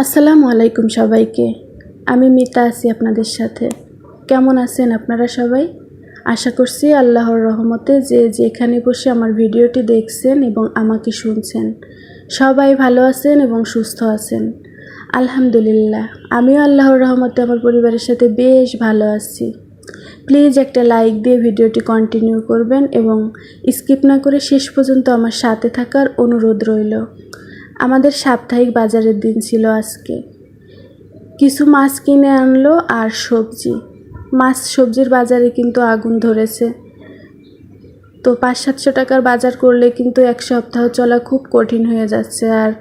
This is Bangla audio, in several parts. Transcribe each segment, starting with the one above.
আসসালামু আলাইকুম সবাইকে। আমি মিতা আছি আপনাদের সাথে। কেমন আছেন আপনারা সবাই? আশা করছি আল্লাহর রহমতে যে যেখানে বসে আমার ভিডিওটি দেখছেন এবং আমাকে শুনছেন, সবাই ভালো আছেন এবং সুস্থ আছেন। আলহামদুলিল্লাহ, আমিও আল্লাহর রহমতে আমার পরিবারের সাথে বেশ ভালো আছি। প্লিজ একটা লাইক দিয়ে ভিডিওটি কন্টিনিউ করবেন এবং স্কিপ না করে শেষ পর্যন্ত আমার সাথে থাকার অনুরোধ রইল। আমাদের সাপ্তাহিক বাজারের দিন ছিল আজকে। কিছু মাছ কিনে আনলো আর সবজি। মাছ সবজির বাজারে কিন্তু আগুন ধরেছে। তো পাঁচ সাতশো টাকার বাজার করলে কিন্তু এক সপ্তাহ চলা খুব কঠিন হয়ে যাচ্ছে আর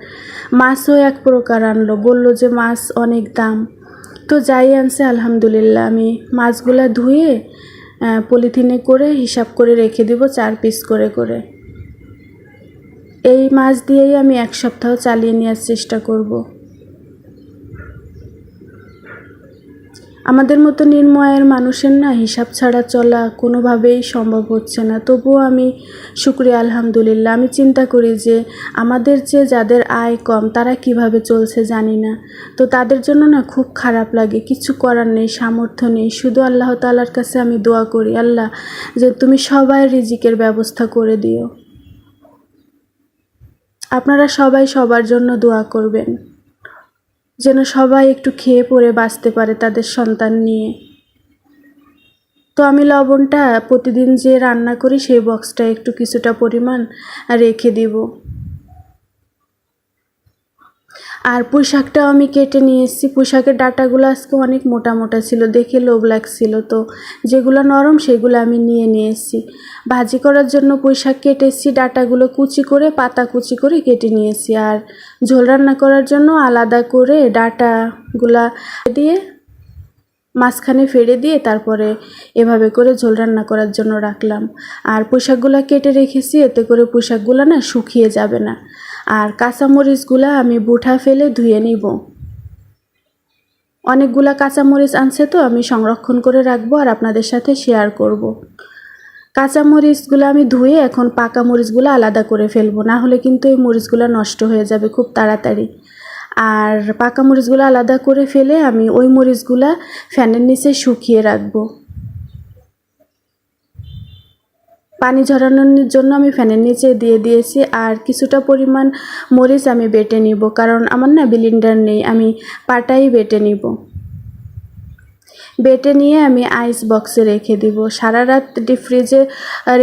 মাছও এক প্রকার আনলো। বলল যে মাছ অনেক দাম। তো যাই আনছে, আলহামদুলিল্লাহ। আমি মাছগুলা ধুয়ে পলিথিনে করে হিসাব করে রেখে দিব চার পিস করে করে। এই মাছ দিয়েই আমি এক সপ্তাহ চালিয়ে নেওয়ার চেষ্টা করব। আমাদের মতো নির্ময়ের মানুষের না হিসাব ছাড়া চলা কোনোভাবেই সম্ভব হচ্ছে না। তবুও আমি শুক্রিয়া, আলহামদুলিল্লাহ। আমি চিন্তা করি যে আমাদের যে যাদের আয় কম, তারা কীভাবে চলছে জানি না। তো তাদের জন্য না খুব খারাপ লাগে। কিছু করার নেই, সামর্থ্য নেই। শুধু আল্লাহ তালার কাছে আমি দোয়া করি, আল্লাহ, যে তুমি সবাই রিজিকের ব্যবস্থা করে দিও। আপনারা সবাই সবার জন্য দোয়া করবেন, যেন সবাই একটু খেয়ে পরে বাঁচতে পারে তাদের সন্তান নিয়ে। তো আমি লবণটা প্রতিদিন যে রান্না করি সেই বক্সটা একটু কিছুটা পরিমাণ রেখে দিব। আর পুঁই শাকটাও আমি কেটে নিয়ে এসেছি। পুঁই শাকের ডাটাগুলো আজকে অনেক মোটা মোটা ছিল, দেখে লোভ লাগছিল তো। যেগুলো নরম সেগুলো আমি নিয়ে নিয়ে এসেছি। ভাজি করার জন্য পুঁই শাক কেটে এসেছি, ডাটাগুলো কুচি করে, পাতা কুচি করে কেটে নিয়েছি আর ঝোল রান্না করার জন্য আলাদা করে ডাটাগুলা দিয়ে মাঝখানে ফেড়ে দিয়ে তারপরে এভাবে করে ঝোল রান্না করার জন্য রাখলাম। আর পোশাকগুলো কেটে রেখেছি, এতে করে পোশাকগুলো না শুকিয়ে যাবে না। আর কাঁচামরিচগুলো আমি বুঠা ফেলে ধুয়ে নিব। অনেকগুলা কাঁচামরিচ আনছে তো, আমি সংরক্ষণ করে রাখব আর আপনাদের সাথে শেয়ার করব। কাঁচামরিচগুলো আমি ধুয়ে এখন পাকা মরিচগুলো আলাদা করে ফেলব, না হলে কিন্তু এই মরিচগুলো নষ্ট হয়ে যাবে খুব তাড়াতাড়ি। আর পাকা মরিচগুলো আলাদা করে ফেলে আমি ওই মরিচগুলা ফ্যানের নিচে শুকিয়ে রাখব। পানি ঝরানোর জন্য আমি ফ্যানের নিচে দিয়ে দিয়েছি আর কিছুটা পরিমাণ মরিচ আমি বেটে নিব, কারণ আমার না বিলিন্ডার নেই, আমি পাটাই বেটে নিব। বেটে নিয়ে আমি আইস বক্সে রেখে দিব। সারা রাত ডিপ ফ্রিজে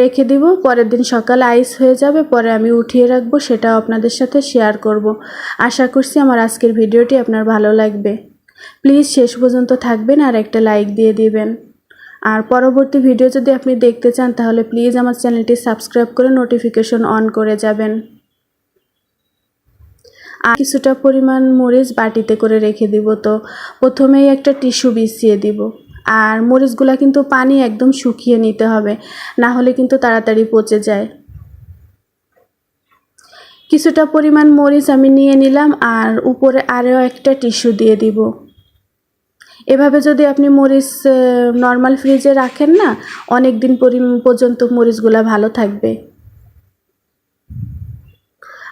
রেখে দিব, পরের দিন সকালে আইস হয়ে যাবে, পরে আমি উঠিয়ে রাখব, সেটাও আপনাদের সাথে শেয়ার করব। আশা করছি আমার আজকের ভিডিওটি আপনার ভালো লাগবে। প্লিজ শেষ পর্যন্ত থাকবেন আর একটা লাইক দিয়ে দিবেন। আর পরবর্তী ভিডিও যদি আপনি দেখতে চান, তাহলে প্লিজ আমার চ্যানেলটি সাবস্ক্রাইব করে নোটিফিকেশন অন করে যাবেন। আর কিছুটা পরিমাণ মরিচ বাটিতে করে রেখে দিব তো। প্রথমেই একটা টিস্যু বিছিয়ে দিব। আর মরিচগুলা কিন্তু পানি একদম শুকিয়ে নিতে হবে, না হলে কিন্তু তাড়াতাড়ি পচে যায়। কিছুটা পরিমাণ মরিচ আমি নিয়ে নিলাম আর উপরে আরও একটা টিস্যু দিয়ে দিব। এভাবে যদি আপনি মরিচ নর্মাল ফ্রিজে রাখেন না অনেক দিন পরি- পর্যন্ত মরিচগুলা ভালো থাকবে।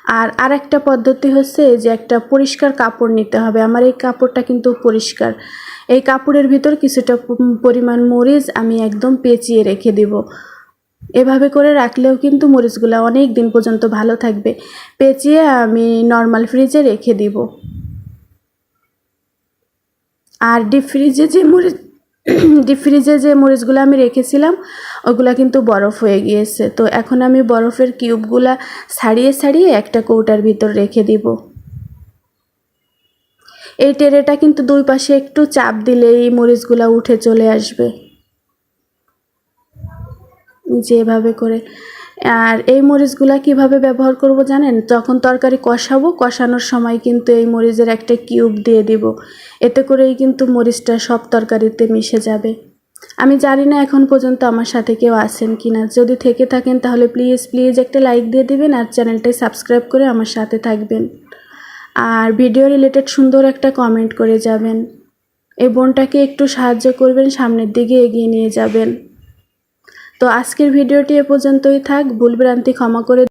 আর আরেকটা পদ্ধতি হচ্ছে যে একটা পরিষ্কার কাপড় নিতে হবে। আমার এই কাপড়টা কিন্তু পরিষ্কার। এই কাপড়ের ভিতর কিছুটা পরিমাণ মরিচ আমি একদম পেঁচিয়ে রেখে দিব। এভাবে করে রাখলেও কিন্তু মরিচগুলা অনেক দিন পর্যন্ত ভালো থাকবে। পেঁচিয়ে আমি নর্মাল ফ্রিজে রেখে দিব। আর ডিপ ফ্রিজে যে মরিচ ডিপ ফ্রিজে যে মরিচগুলো আমি রেখেছিলাম, ওগুলো কিন্তু বরফ হয়ে গিয়েছে। তো এখন আমি বরফের কিউবগুলা ছাড়িয়ে ছাড়িয়ে একটা কৌটার ভিতর রেখে দিব। এই টেরেটা কিন্তু দুই পাশে একটু চাপ দিলে এই মরিচগুলা উঠে চলে আসবে। যেভাবে করে আর এই মরিচগুলা কীভাবে ব্যবহার করব জানেন? যখন তরকারি কষাবো, কষানোর সময় কিন্তু এই মরিচের একটা কিউব দিয়ে দিব। এতে করেই কিন্তু মরিচটা সব তরকারিতে মিশে যাবে। আমি জানি না এখন পর্যন্ত আমার সাথে কেউ আছেন কি না যদি থেকে থাকেন তাহলে প্লিজ প্লিজ একটা লাইক দিয়ে দিবেন আর চ্যানেলটাই সাবস্ক্রাইব করে আমার সাথে থাকবেন। আর ভিডিও রিলেটেড সুন্দর একটা কমেন্ট করে যাবেন। এই বোনটাকে একটু সাহায্য করবেন, সামনের দিকে এগিয়ে নিয়ে যাবেন। তো আজকের ভিডিওটি এ পর্যন্তই থাক ভুলভ্রান্তি ক্ষমা করে